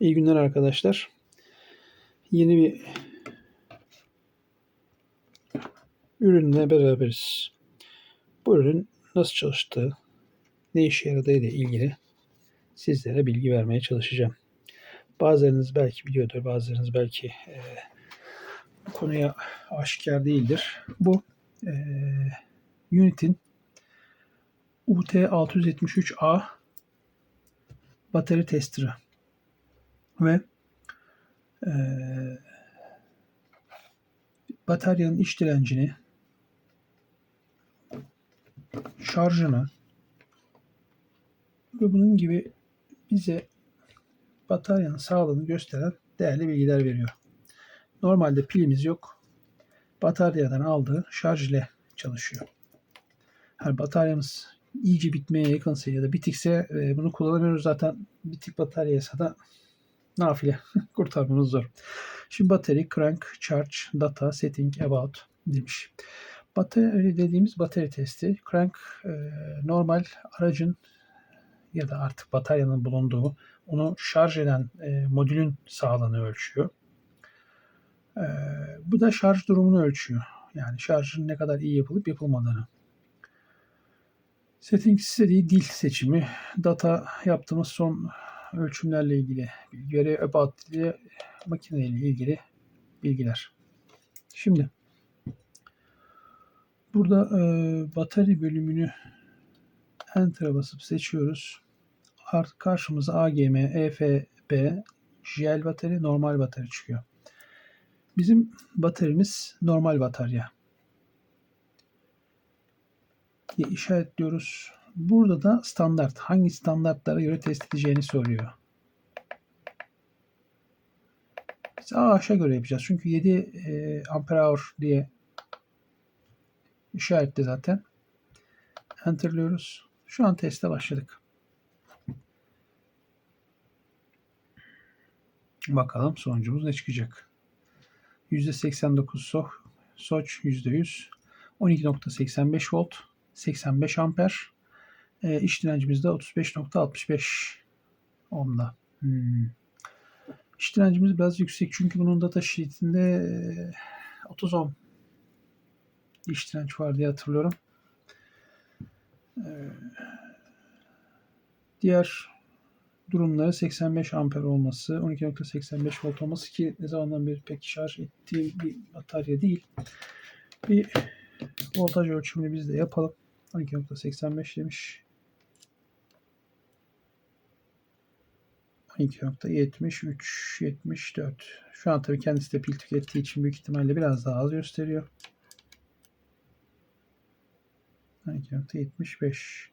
İyi günler arkadaşlar. Yeni bir ürünle beraberiz. Bu ürün nasıl çalıştığı, ne işe yaradığı ile ilgili sizlere bilgi vermeye çalışacağım. Bazılarınız belki biliyordur, bazılarınız belki e, konuya aşikar değildir. Bu e, Unit'in UT673A batarya testeri ve e, bataryanın iç direncini şarjını ve bunun gibi bize bataryanın sağlığını gösteren değerli bilgiler veriyor. Normalde pilimiz yok. Bataryadan aldığı şarj ile çalışıyor. Her bataryamız iyice bitmeye yakınsa ya da bitikse e, bunu kullanamıyoruz. Zaten bitik bataryaysa da nafile kurtarmamız zor. Şimdi battery, crank, charge, data, setting, about demiş. Batarya dediğimiz batarya testi. Crank e, normal aracın ya da artık bataryanın bulunduğu onu şarj eden e, modülün sağlığını ölçüyor. E, bu da şarj durumunu ölçüyor. Yani şarjın ne kadar iyi yapılıp yapılmadığını. Settings istediği dil seçimi, data yaptığımız son ölçümlerle ilgili bilgileri, about ile ilgili bilgiler. Şimdi burada e, batarya bölümünü Enter'a basıp seçiyoruz. Artık karşımıza AGM, EFB, JL batarya, normal batarya çıkıyor. Bizim bataryamız normal batarya diye işaretliyoruz. Burada da standart. Hangi standartlara göre test edeceğini soruyor. Biz AH'a göre yapacağız. Çünkü 7 e, ampere hour diye işaretli zaten. Enter'lıyoruz. Şu an teste başladık. Bakalım sonucumuz ne çıkacak. %89 soh, soç %100, 12.85 volt, 85 amper. E, iç direncimiz de 35.65 ohm'da. Hmm. İç direncimiz biraz yüksek çünkü bunun data sheetinde 30 ohm iç direnç var diye hatırlıyorum. Ee, diğer durumları 85 amper olması, 12.85 volt olması ki ne zamandan beri pek şarj ettiği bir batarya değil. Bir voltaj ölçümünü biz de yapalım. 12.85 demiş. 12.73 74. Şu an tabii kendisi de pil tükettiği için büyük ihtimalle biraz daha az gösteriyor. 12.75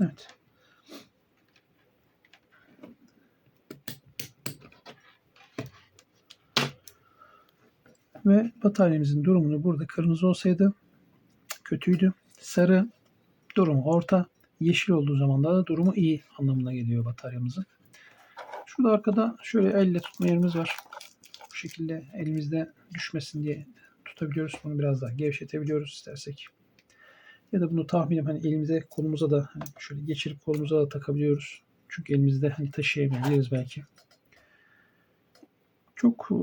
Evet. Ve bataryamızın durumunu burada kırmızı olsaydı kötüydü. Sarı durumu orta. Yeşil olduğu zaman da durumu iyi anlamına geliyor bataryamızın. Şurada arkada şöyle elle tutma yerimiz var. Bu şekilde elimizde düşmesin diye tutabiliyoruz. Bunu biraz daha gevşetebiliyoruz istersek. Ya da bunu tahminim hani elimize kolumuza da hani şöyle geçirip kolumuza da takabiliyoruz. Çünkü elimizde hani taşıyamayabiliriz belki. Çok e,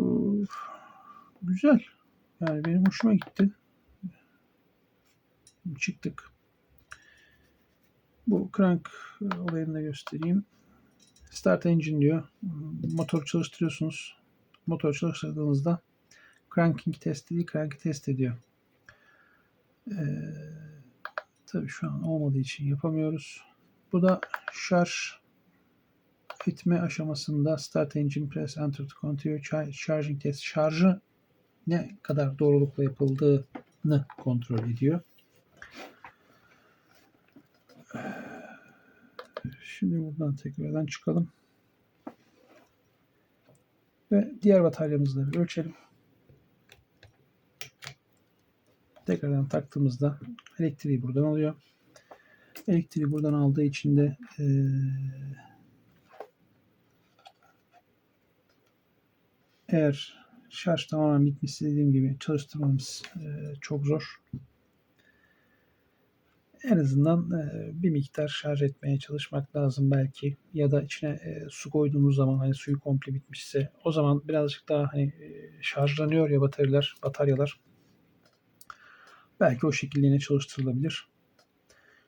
güzel. Yani benim hoşuma gitti. Çıktık. Bu crank olayını da göstereyim. Start engine diyor. Motor çalıştırıyorsunuz. Motor çalıştırdığınızda cranking test değil, crank test ediyor. Ee, tabii şu an olmadığı için yapamıyoruz. Bu da şarj etme aşamasında start engine press enter to continue charging test şarjı ne kadar doğrulukla yapıldığını kontrol ediyor. Şimdi buradan tekrardan çıkalım. Ve diğer bataryamızı da ölçelim. Tekrardan taktığımızda elektriği buradan alıyor. Elektriği buradan aldığı için de ee, eğer şarj tamamen bitmiş dediğim gibi çalıştırmamız e, çok zor. En azından e, bir miktar şarj etmeye çalışmak lazım belki ya da içine e, su koyduğumuz zaman hani suyu komple bitmişse o zaman birazcık daha hani e, şarjlanıyor ya bataryalar bataryalar belki o şekilde yine çalıştırılabilir.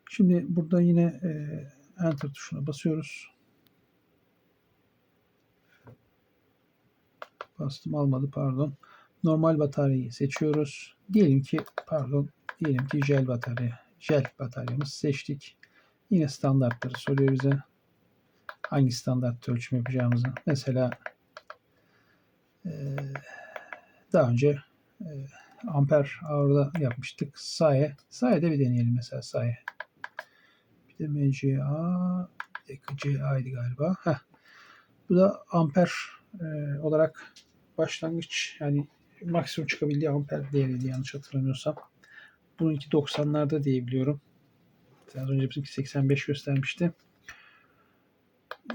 Şimdi burada yine enter tuşuna basıyoruz. Bastım almadı pardon. Normal bataryayı seçiyoruz. Diyelim ki pardon diyelim ki jel batarya. Jel bataryamızı seçtik. Yine standartları soruyor bize. Hangi standartta ölçüm yapacağımızı. Mesela e, daha önce e, amper hour'da yapmıştık. Saye. Saye'de bir deneyelim mesela saye. Bir de MCA CA'ydı galiba. Heh. Bu da amper e, olarak başlangıç yani maksimum çıkabildiği amper değeriydi yanlış hatırlamıyorsam. Bununki 90'larda diyebiliyorum. Az önce bizimki 85 göstermişti.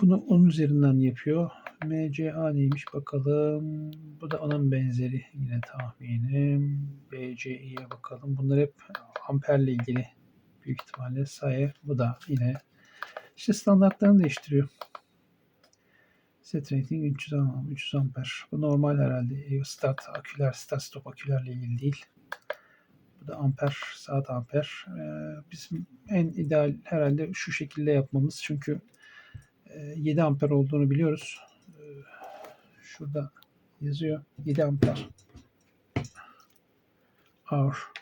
Bunu onun üzerinden yapıyor. MCA neymiş bakalım. Bu da onun benzeri yine tahminim. BCI'ye bakalım. Bunlar hep amperle ilgili büyük ihtimalle sayı. Bu da yine işte standartlarını değiştiriyor. Set rating 300, am- 300 amper. Bu normal herhalde. Start aküler, start stop akülerle ilgili değil. Bu da amper, saat amper. Ee, bizim en ideal herhalde şu şekilde yapmamız. Çünkü e, 7 amper olduğunu biliyoruz. Ee, Şurada yazıyor. 7 amper. Hour.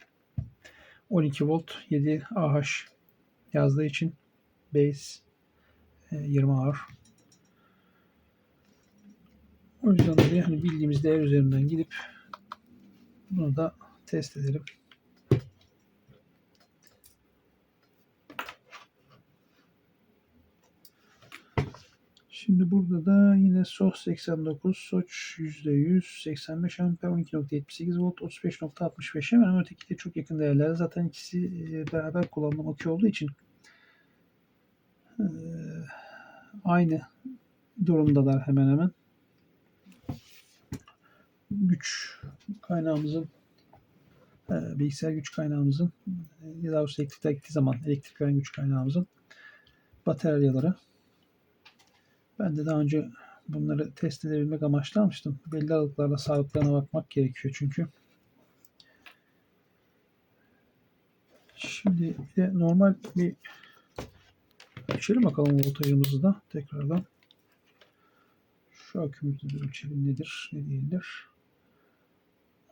12 volt 7 AH yazdığı için base e, 20 hour. O yüzden dolayı hani bildiğimiz değer üzerinden gidip bunu da test edelim. Şimdi burada da yine SOH 89, SOH %100, 85 amper, 12.78 volt, 35.65 hemen hemen ötekiyle çok yakın değerler. Zaten ikisi e, beraber kullanılan akü olduğu için e, aynı durumdalar hemen hemen. Güç kaynağımızın e, bilgisayar güç kaynağımızın ya da elektrikler zaman elektrik veren güç kaynağımızın bataryaları ben de daha önce bunları test edebilmek amaçlı almıştım. Belli aralıklarla sağlıklarına bakmak gerekiyor çünkü. Şimdi bir de normal bir ölçelim bakalım voltajımızı da tekrardan. Şu akümüzü de ölçelim nedir ne değildir.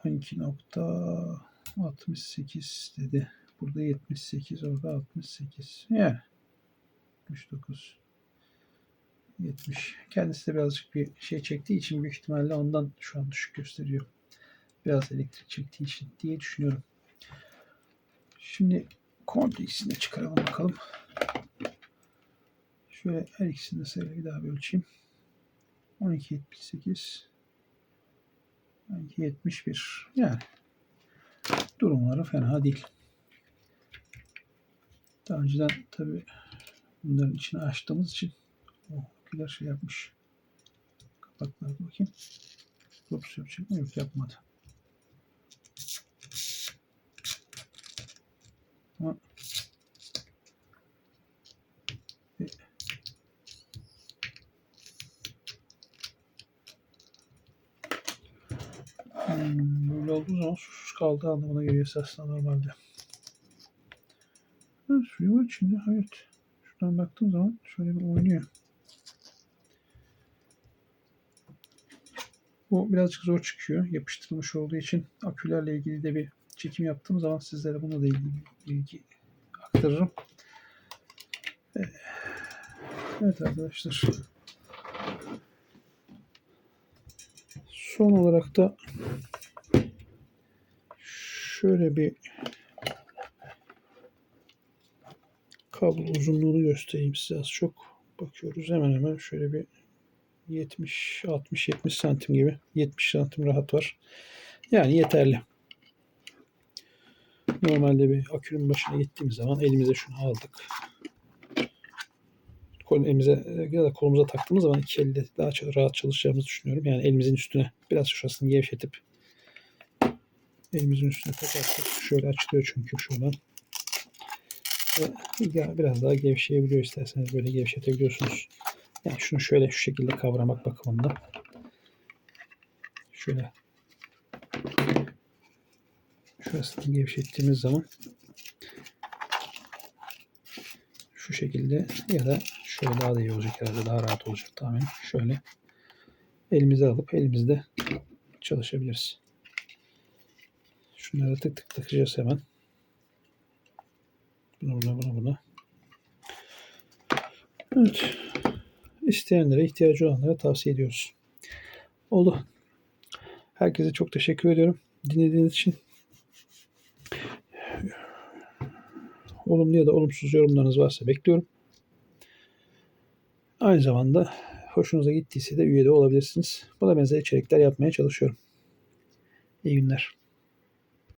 12.68 dedi. Burada 78 orada 68. Yani 69 70. Kendisi de birazcık bir şey çektiği için büyük ihtimalle ondan şu an düşük gösteriyor. Biraz elektrik çektiği için diye düşünüyorum. Şimdi komple ikisini çıkaralım bakalım. Şöyle her ikisini de sayılı bir daha bir ölçeyim. 12.78 12.71 yani durumları fena değil. Daha önceden tabi bunların içine açtığımız için aküler şey yapmış. Kapaklar bakayım. Props yapacak mı? Yok yapmadı. Ama Hmm, böyle olduğu zaman susuz kaldığı anlamına geliyor esasında normalde. Ha, suyu var içinde. Evet. Şuradan baktığım zaman şöyle bir oynuyor. Bu birazcık zor çıkıyor. Yapıştırılmış olduğu için akülerle ilgili de bir çekim yaptığım zaman sizlere bununla da ilgili bilgi aktarırım. Ee, Evet arkadaşlar. Son olarak da şöyle bir kablo uzunluğunu göstereyim size az çok. Bakıyoruz hemen hemen şöyle bir 70 60 70 santim gibi 70 santim rahat var. Yani yeterli. Normalde bir akünün başına gittiğimiz zaman elimize şunu aldık. Elimize ya da kolumuza taktığımız zaman iki elde daha rahat çalışacağımızı düşünüyorum. Yani elimizin üstüne biraz şurasını gevşetip elimizin üstüne takarsak şöyle açılıyor çünkü şuradan. Ve biraz daha gevşeyebiliyor isterseniz böyle gevşetebiliyorsunuz. Yani şunu şöyle şu şekilde kavramak bakımında. Şöyle şurasını gevşettiğimiz zaman şu şekilde ya da şöyle daha da iyi olacak herhalde daha rahat olacak tahminim. Şöyle elimize alıp elimizde çalışabiliriz. Şunları tık tık takacağız hemen. Bunu buna bunu buna. Evet. İsteyenlere, ihtiyacı olanlara tavsiye ediyoruz. Oldu. Herkese çok teşekkür ediyorum. Dinlediğiniz için. Olumlu ya da olumsuz yorumlarınız varsa bekliyorum. Aynı zamanda hoşunuza gittiyse de üye de olabilirsiniz. Buna benzer içerikler yapmaya çalışıyorum. İyi günler.